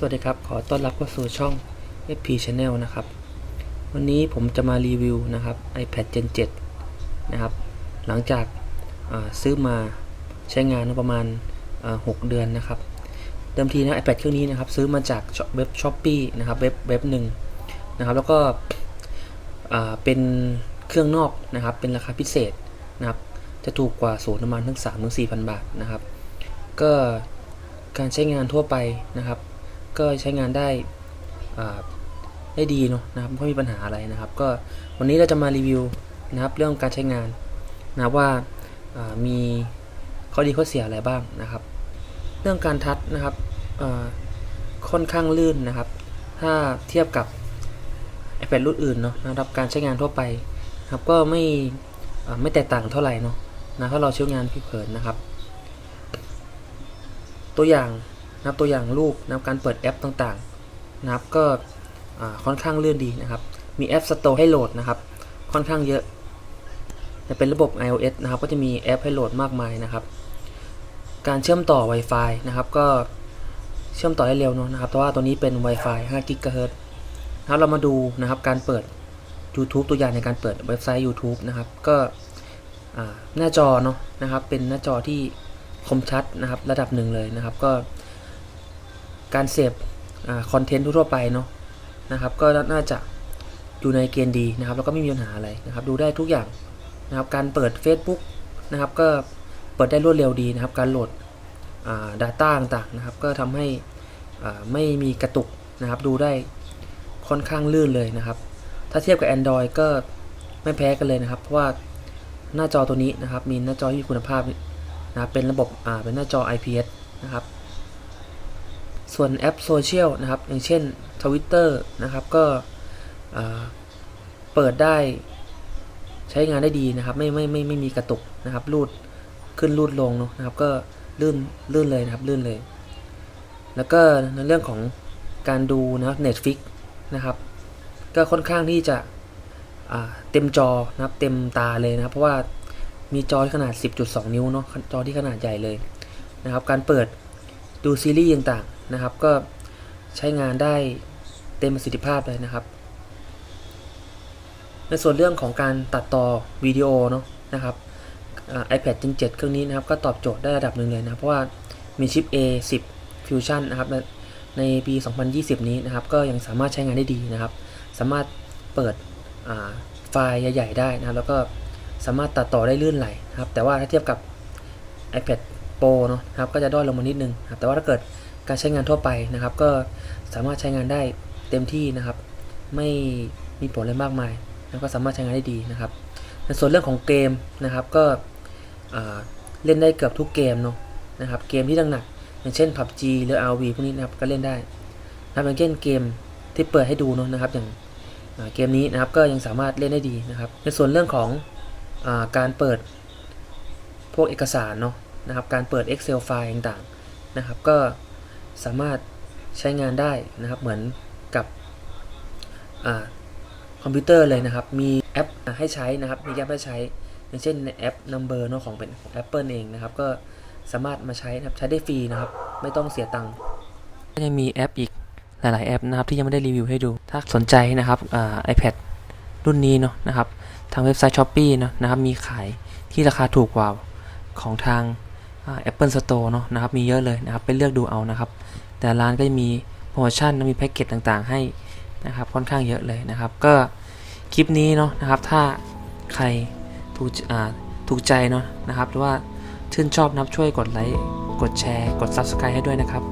สวัสดีครับ ขอต้อนรับเข้าสู่ช่อง FP Channel นะครับ วันนี้ผมจะมารีวิวนะครับ iPad Gen 7 นะครับ หลังจากาซื้อมาใช้งานประมาณา6เดือนนะครับ เดิมทีนะ iPad เครื่องนี้นะครับ ซื้อมาจากเว็บ Shopee นะครับ เว็บเว็บหนึ่งนะครับ แล้วก็เป็นเครื่องนอกนะครับ เป็นราคาพิเศษนะครับ จะถูกกว่าศูนย์ประมาณทั้ง3ถึง4,000 บาทนะครับ ก็การใช้งานทั่วไปนะครับ ก็ใช้งานได้ได้ดีเนาะนะครับไม่มีปัญหาอะไรนะครับ ก็วันนี้เราจะมารีวิวนะครับเรื่องการใช้งานนะว่าามีข้อดีข้อเสียอะไรบ้างนะครับ เรื่องการทัชนะครับค่อนข้างลื่นนะครับ ถ้าเทียบกับ iPad รุ่นอื่นเนาะนะครับการใช้งานทั่วไปนะครับก็ไม่ไม่แตกต่างเท่าไหร่เนาะนะถ้าเราใช้งานผิวเผินนะครับ ตัวอย่าง นะครับตัวอย่างรูปนับการเปิดแอปต่างๆนะครับก็ค่อนข้างเลื่อนดีนะครับ มีแอป Store ให้โหลดนะครับ ค่อนข้างเยอะแต่เป็นระบบ iOS นะครับก็จะมีแอปให้โหลดมากมายนะครับ การเชื่อมต่อ Wi-Fi นะครับ ก็เชื่อมต่อได้เร็วเนอะนะครับเพราะว่าตัวนี้เป็น Wi-Fi 5 GHz นะครับเรามาดูนะครับการเปิด YouTube ตัวอย่างในการเปิดเว็บไซต์ YouTube นะครับ ก็หน้าจอเนาะนะครับ เป็นหน้าจอที่คมชัดนะครับ ระดับหนึ่งเลยนะครับ ก็ การเสพคอนเทนต์ทั่วไปเนาะนะครับ ก็น่าจะอยู่ในเกณฑ์ดีนะครับ แล้วก็ไม่มีปัญหาอะไรนะครับ ดูได้ทุกอย่างนะครับ การเปิด Facebook นะครับ ก็เปิดได้รวดเร็วดีนะครับ การโหลดอ่า Data ต่างๆนะครับ ก็ทำให้ไม่มีกระตุกนะครับ ดูได้ค่อนข้างลื่นเลยนะครับ ถ้าเทียบกับ Android ก็ไม่แพ้กันเลยนะครับ เพราะว่าหน้าจอตัวนี้นะครับ มีหน้าจอที่มีคุณภาพนะครับ เป็นระบบเป็นหน้าจอ IPS นะครับ ส่วนแอปโซเชียลนะครับ อย่างเช่น Twitter นะครับ ก็เปิดได้ใช้งานได้ดีนะครับ ไม่ไม่ไม่ไม่มีกระตุกนะครับ รูดขึ้นรูดลงเนะนะครับ ก็ลื่นลื่นเลยนะครับ ลื่นเลย แล้วก็ในเรื่องของการดูนะครับ Netflix นะครับ ก็ค่อนข้างที่จะเต็มจอนะครับ เต็มตาเลยนะครับ เพราะว่ามีจอขนาด 10.2 นิ้วเนาะจอที่ขนาดใหญ่เลยนะครับ การเปิดดูซีรีส์ต่าง นะครับ ก็ใช้งานได้เต็มประสิทธิภาพเลยนะครับ ในส่วนเรื่องของการตัดต่อวิดีโอเนาะนะครับอ่า iPad Gen 7 เครื่องนี้นะครับ ก็ตอบโจทย์ได้ระดับหนึ่งเลยนะ เพราะว่ามีชิป A10 Fusion นะครับในในปี 2020 นี้นะครับ ก็ยังสามารถใช้งานได้ดีนะครับ สามารถเปิดไฟล์ใหญ่ ๆ ได้นะแล้วก็สามารถตัดต่อได้ลื่นไหลนะครับ แต่ว่าถ้าเทียบกับ iPad Pro เนอะนะครับ ก็จะด้อยลงมานิดนึงครับ แต่ว่าถ้าเกิด การใช้งานทั่วไปนะครับ ก็สามารถใช้งานได้เต็มที่นะครับ ไม่มีผลอะไรมากมาย แล้วก็สามารถใช้งานได้ดีนะครับ ในส่วนเรื่องของเกมนะครับ ก็เล่นได้เกือบทุกเกมเนาะนะครับ เกมที่หนักอย่างเช่น PUBG หรือ RV พวกนี้นะครับก็เล่นได้นะครับอย่างเช่นเกมที่เปิดให้ดูเนาะนะครับ อย่างเกมนี้นะครับก็ยังสามารถเล่นได้ดีนะครับ ในส่วนเรื่องของอาการเปิดพวกเอกสารเนาะนะครับ การเปิด Excel ไฟล์ต่างๆนะครับ ก็ สามารถใช้งานได้นะครับเหมือนกับอคอมพิวเตอร์เลยนะครับ มีแอปให้ใช้นะครับ มีแอปให้ใช้ อย่างเช่นแอป Number เนาะของเป็นของ Apple เองนะครับ ก็สามารถมาใช้นะครับ ใช้ได้ฟรีนะครับ ไม่ต้องเสียตังค์ก็ยังมีแอปอีกหลาย ๆ แอปนะครับ ที่ยังไม่ได้รีวิวให้ดู ถ้าสนใจนะครับไอ่า iPad รุ่นนี้เนาะนะครับ ทางเว็บไซต์ s h อ p e e เนาะนะครับ มีขายที่ราคาถูกกว่าของทาง Apple Store เนาะนะครับมีเยอะเลยนะครับไปเลือกดูเอานะครับ แต่ร้านก็จะมีโปรโมชั่นมีแพ็กเกจต่างๆ ให้นะครับค่อนข้างเยอะเลยนะครับ ก็คลิปนี้เนาะนะครับถ้าใครถูกถูกใจเนาะนะครับหรือว่าชื่นชอบนะครับช่วยกดไลค์กดแชร์ กด Subscribe ให้ด้วยนะครับ